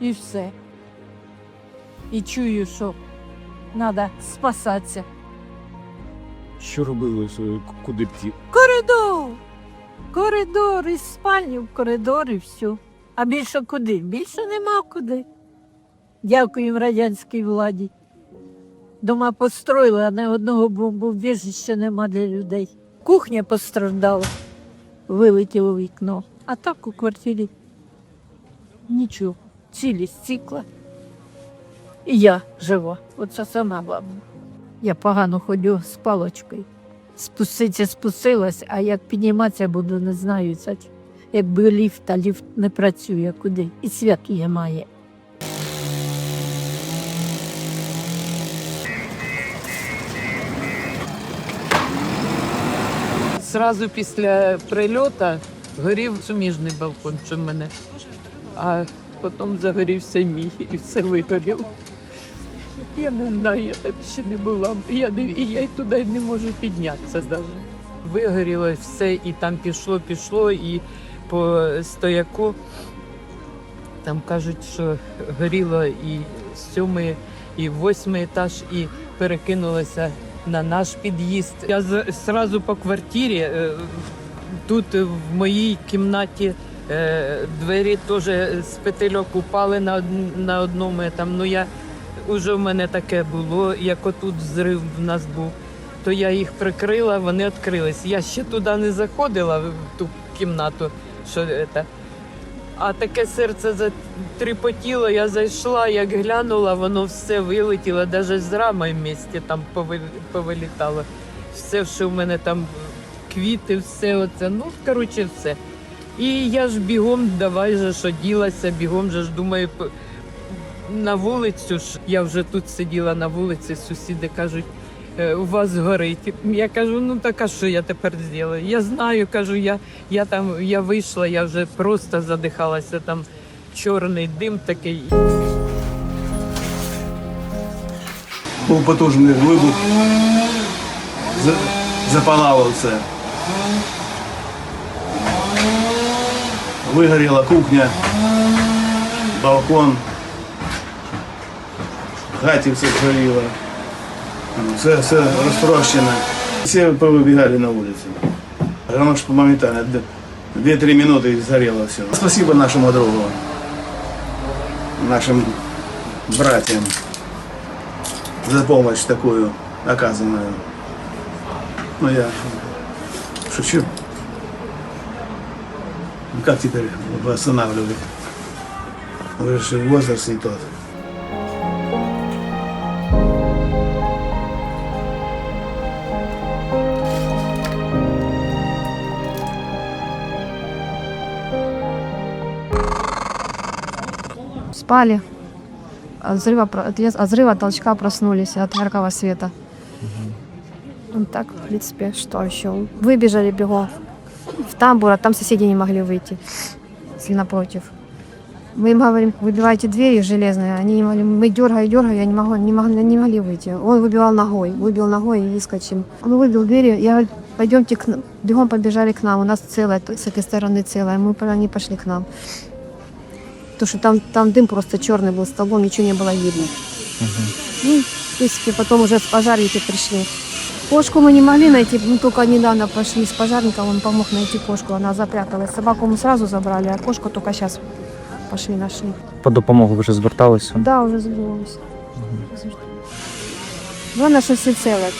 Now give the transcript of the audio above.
І все. І чую, що треба спасатися. Що робили, куди б Коридор! Коридор із спальні в коридор і все. А більше куди? Більше нема куди. Дякуємо радянській владі. Дома построїли, а не одного бомбовбіжища нема для людей. Кухня постраждала, вилетіло вікно. А так у квартирі нічого. Цілі стікла. І я жива. Оце сама баба. Я погано ходю з палочкою. Спуститися спустилась, а як підніматися буду, не знаю. Якби ліфт, а ліфт не працює куди. І свят немає. Зразу після прильоту горів суміжний балкон, що в мене, а потім загорівся мій і все вигоріло. Я не знаю, я там ще не була. Я, не, і я туди не можу піднятися навіть. Вигоріло все, і там пішло, пішло, і по стояку там кажуть, що горіло і сьомий, і восьмий етаж, і перекинулося на наш під'їзд. Я зразу по квартирі. е, Тут в моїй кімнаті двері теж з петельок упали на, на одному. Там, ну я вже в мене таке було, як отут зрив в нас був. То я їх прикрила, вони відкрились. Я ще туди не заходила в ту кімнату, що це. А таке серце затріпотіло, я зайшла, як глянула, воно все вилетіло, навіть з рамою місці там повилітало. Все, що в мене там квіти, все оце, ну, коротше, все. І я ж бігом, давай же, що ділася, бігом же ж думаю, на вулицю ж. Я вже тут сиділа на вулиці, сусіди кажуть, «Е, у вас горить. Я кажу, ну так а що я тепер зроблю? Я знаю, кажу, я, я там я вийшла, я вже просто задихалася, там чорний дим такий. Був потужний вибух. За- Запалало все. Вигоріла кухня, балкон. В хаті все згоріло. Все, все розтрощено. Всі повибігали на вулицю. Воно ж моментально, д- 2-3 минуты и сгорело все. Спасибо нашему другу, нашим братьям за помощь такую оказанную. Ну, я шучу. Ну, Как теперь восстанавливать? Уже ж возраст не тот. Спали. От взрыва, от лес- от взрыва толчка проснулись от яркого света. Вот так, в принципе, что еще? Выбежали бегом в тамбур, а там соседи не могли выйти, если напротив. Мы им говорим, выбивайте двери железные, они могли, мы дергаю, дергаю, я не могу, не могли, не могли выйти. Он выбивал ногой, выбил ногой и выскочим. Он выбил двери, я говорю, пойдемте к нам. Бегом побежали к нам, у нас целая, с этой стороны целая, мы, они пошли к нам. Потому что там, там дым просто черный был столбом, ничего не было видно. Ну, в принципе, потом уже пожарники пришли. Кошку мы не могли найти, мы только недавно пошли с пожарником, он помог найти кошку, она запряталась. Собаку мы сразу забрали, а кошку только сейчас пошли нашли. По допомогу вже зверталися. Да, уже забилось. Главное, что все целое.